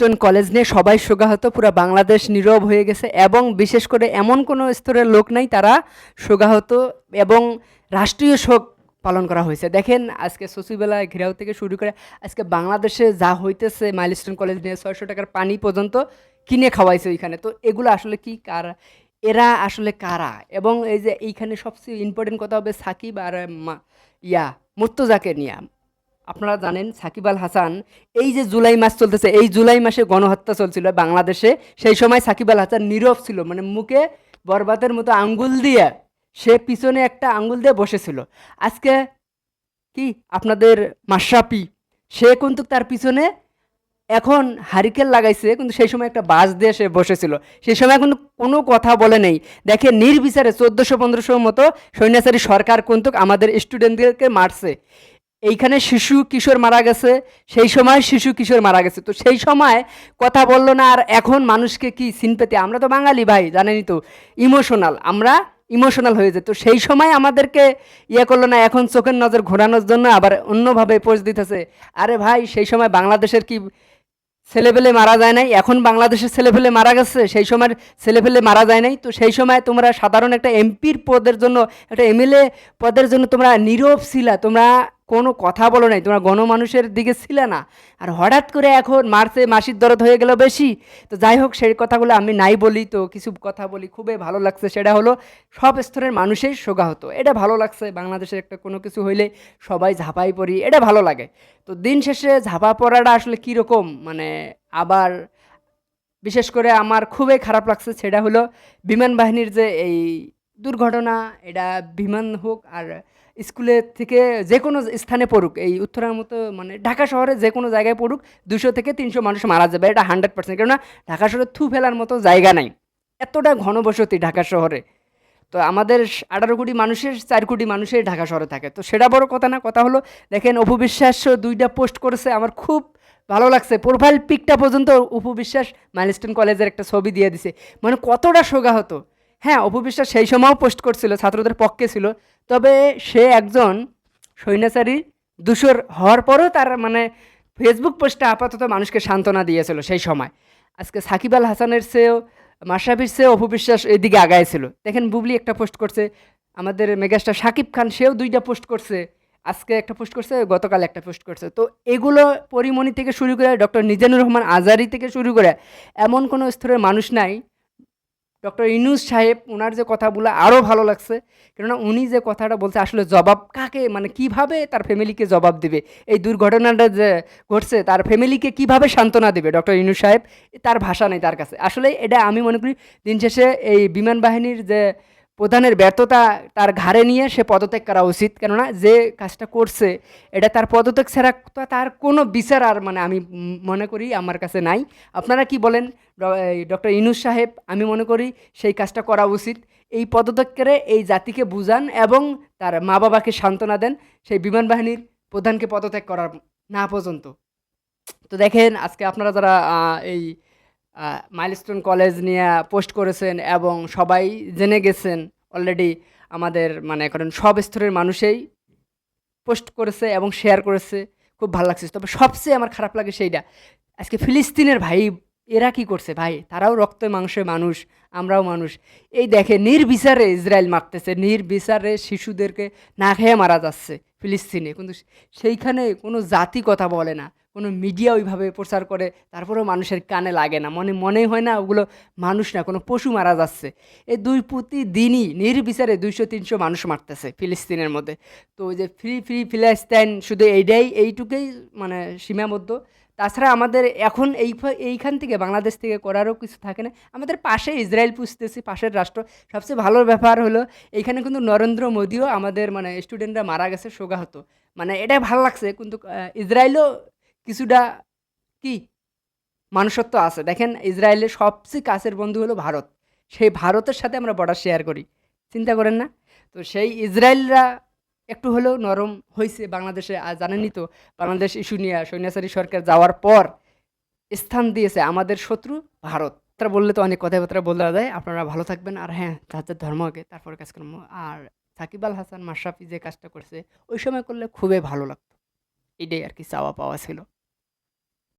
Milestone college নিয়ে সবাই শোকাহত, পুরো বাংলাদেশ নীরব হয়ে গেছে এবং বিশেষ করে এমন কোনো স্তরের লোক নাই তারা শোকাহত এবং রাষ্ট্রীয় শোক পালন করা হয়েছে। দেখেন, আজকে সচিবেলা ঘেরাও থেকে শুরু করে আজকে বাংলাদেশে যা হইতেছে মাইলস্টোন কলেজ নিয়ে ছয়শো টাকার পানি পর্যন্ত কিনে খাওয়াইছে ওইখানে। তো এগুলো আসলে কি কারা, এরা আসলে কারা? এবং এই যে এইখানে সবচেয়ে ইম্পর্টেন্ট কথা হবে সাকিব আর ইয়া, মুর্তজাকে নিয়ে। আপনারা জানেন সাকিব আল হাসান, এই যে জুলাই মাস চলতেছে, এই জুলাই মাসে গণহত্যা চলছিল বাংলাদেশে। সেই সময় সাকিব আল হাসান নীরব ছিল মানে মুখে বরবাদের মতো আঙ্গুল দিয়ে সে পিছনে একটা আঙ্গুল দিয়ে বসেছিল। আজকে কি আপনাদের মাশরাফি? সে কিন্তু তার পিছনে এখন হারিকেল লাগাইছে, কিন্তু সেই সময় একটা বাস দিয়ে সে বসেছিল। সেই সময় কিন্তু কোনো কথা বলে নেই। দেখে নির্বিচারে চোদ্দোশো, পনেরোশো মতো সৈন্যাচারী সরকার কিন্তু আমাদের স্টুডেন্টদেরকে মারছে। এইখানে শিশু কিশোর মারা গেছে, সেই সময় শিশু কিশোর মারা গেছে। তো সেই সময় কথা বলল না, আর এখন মানুষকে কি সিন পেতে? আমরা তো বাঙালি ভাই, জানেনই তো, ইমোশনাল, আমরা ইমোশনাল হয়ে যেত সেই সময় আমাদেরকে ইয়ে করল না, এখন চোখের নজর ঘোরানোর জন্য আবার অন্যভাবে পোজ দিতেছে। আরে ভাই, সেই সময় বাংলাদেশের কি ছেলেপেলে মারা যায় নাই? এখন বাংলাদেশের ছেলেপেলে মারা গেছে, সেই সময় ছেলেপেলে মারা যায় নাই? তো সেই সময় তোমরা সাধারণ একটা এমপির পদের জন্য, একটা এমএলএ পদের জন্য তোমরা নীরব ছিলা, তোমরা কোনো কথা বলো নাই, তোমরা গণমানুষের দিকে ছিলে না। আর হঠাৎ করে এখন মার্চে মাসির দরদ হয়ে গেল বেশি। তো যাই হোক, সেই কথাগুলো আমি নাই বলি, তো কিছু কথা বলি, খুবই ভালো লাগছে। সেটা হলো, সব স্তরের মানুষের হতো। এটা ভালো লাগছে, বাংলাদেশের একটা কোনো কিছু হইলে সবাই ঝাঁপাই পড়ি, এটা ভালো লাগে। তো দিন শেষে ঝাঁপা পড়াটা আসলে কীরকম মানে আবার বিশেষ করে আমার খুবই খারাপ লাগছে, সেটা হলো, বিমান বাহিনীর যে এই দুর্ঘটনা, এটা বিমান হোক আর স্কুলের থেকে যে কোনো স্থানে পড়ুক, এই উত্তরার মতো মানে ঢাকা শহরে যে কোনো জায়গায় পড়ুক দুশো থেকে তিনশো মানুষ মারা যাবে, এটা হান্ড্রেড পার্সেন্ট কেননা ঢাকা শহরে থু ফেলার মতো জায়গা নাই। এতটা ঘনবসতি ঢাকা শহরে। তো আমাদের আঠারো কোটি মানুষের, চার কোটি মানুষের ঢাকা শহরে থাকে। তো সেটা বড় কথা না, কথা হলো, দেখেন অপবিশ্বাস দুইটা পোস্ট করেছে, আমার খুব ভালো লাগছে। প্রোফাইল পিকটা পর্যন্ত উপবিশ্বাস মাইলস্টোন কলেজের একটা ছবি দিয়ে দিছে। মানে কতটা শোগা হতো হ্যাঁ অপবিশ্বাস সেই সময়ও পোস্ট করছিল, ছাত্রদের পক্ষে ছিল। তবে সে একজন সৈন্যাচারী দূষর হওয়ার পরও তার মানে ফেসবুক পোস্টটা আপাতত মানুষকে সান্ত্বনা দিয়েছিল সেই সময়। আজকে সাকিব আল হাসানের চেয়েও, মাশরাফির চেয়েও অপবিশ্বাস এদিকে আগাইছিল দেখেন, বুবলি একটা পোস্ট করছে, আমাদের মেগাস্টার সাকিব খান সেও দুইটা পোস্ট করছে, আজকে একটা পোস্ট করছে, গতকাল একটা পোস্ট করছে। তো এগুলো পরিমণি থেকে শুরু করে ডক্টর নিজানুর রহমান আজারি থেকে শুরু করে এমন কোনো স্তরের মানুষ নাই ডক্টর ইনুস সাহেব, ওনার যে কথাগুলো আরও ভালো লাগছে, কেননা উনি যে কথাটা বলছে, আসলে জবাব কাকে মানে কীভাবে তার ফ্যামিলিকে জবাব দেবে? এই দুর্ঘটনাটা যে ঘটছে, তার ফ্যামিলিকে কীভাবে সান্ত্বনা দেবে ডক্টর ইনুস সাহেব? তার ভাষা নেই তার কাছে। আসলে এটা আমি মনে করি, দিন শেষে এই বিমান বাহিনীর যে প্রধানের ব্যর্থতা, তার ঘাড়ে নিয়ে সে পদত্যাগ করা উচিত। কেননা যে কাজটা করছে, এটা তার পদত্যাগ ছাড়া তার কোনো বিচার আর মানে আমি মনে করি, আমার কাছে নাই। আপনারা কি বলেন? ডক্টর ইনুস সাহেব, আমি মনে করি সেই কাজটা করা উচিত। এই পদত্যাগকারে এই জাতিকে বুঝান এবং তার মা বাবাকে সান্ত্বনা দেন। সেই বিমান বাহিনীর প্রধানকে পদত্যাগ করার না পর্যন্ত। তো দেখেন, আজকে আপনারা যারা এই মাইলস্টোন কলেজ নিয়ে পোস্ট করেছেন এবং সবাই জেনে গেছেন, অলরেডি আমাদের মানে কারণ সব স্তরের মানুষেই পোস্ট করেছে এবং শেয়ার করেছে। খুব ভালো লাগছে। তবে সবচেয়ে আমার খারাপ লাগে সেইটা, আজকে ফিলিস্তিনের ভাই এরা কি করছে ভাই? তারাও রক্ত মাংসের মানুষ, আমরাও মানুষ। এই দেখে নির্বিচারে ইসরায়েল মারতেছে, নির্বিচারে শিশুদেরকে না খেয়ে মারা যাচ্ছে ফিলিস্তিনে। কিন্তু সেইখানে কোনো জাতি কথা বলে না। কোনো মিডিয়া ওইভাবে প্রচার করে, তারপরেও মানুষের কানে লাগে না। মনে মনে হয় না ওগুলো মানুষ না, কোনো পশু মারা যাচ্ছে। এই দুই প্রতিদিনই নির্বিচারে দুইশো, তিনশো মানুষ মারতেছে ফিলিস্তিনের মধ্যে। তো ওই যে ফ্রি ফ্রি ফিলিস্তাইন শুধু এইটাই, এইটুকুই মানে সীমাবদ্ধ। তাছাড়া আমাদের এখন এই এইখান থেকে বাংলাদেশ থেকে করারও কিছু থাকে না। আমাদের পাশে ইসরায়েল পুষতেছি, পাশের রাষ্ট্র। সবচেয়ে ভালো ব্যাপার হলো, এইখানে কিন্তু নরেন্দ্র মোদিও আমাদের মানে স্টুডেন্টরা মারা গেছে, শোকাহত। মানে এটা ভালো লাগছে, কিন্তু ইসরায়েলও কিছুটা কি? মানুষত্ব আছে। দেখেন ইসরায়েলের সবচেয়ে কাছের বন্ধু হলো ভারত। সেই ভারতের সাথে আমরা বর্ডার শেয়ার করি। চিন্তা করেন না। তো সেই ইসরায়েলরা একটু হলেও নরম হয়েছে বাংলাদেশে। আর জানেনই তো, বাংলাদেশ ইস্যু নিয়ে সৈন্যাচারী সরকার যাওয়ার পর স্থান দিয়েছে আমাদের শত্রু ভারত। তারা বললে তো অনেক কথাবার্তা বলা যায়। আপনারা ভালো থাকবেন। আর হ্যাঁ যার ধর্মকে তারপরে কাজকর্ম আর সাকিব আল হাসান মাশরাফি যে কাজটা করছে, ওই সময় করলে খুবই ভালো লাগতো। এটাই আর কি চাওয়া পাওয়া ছিল।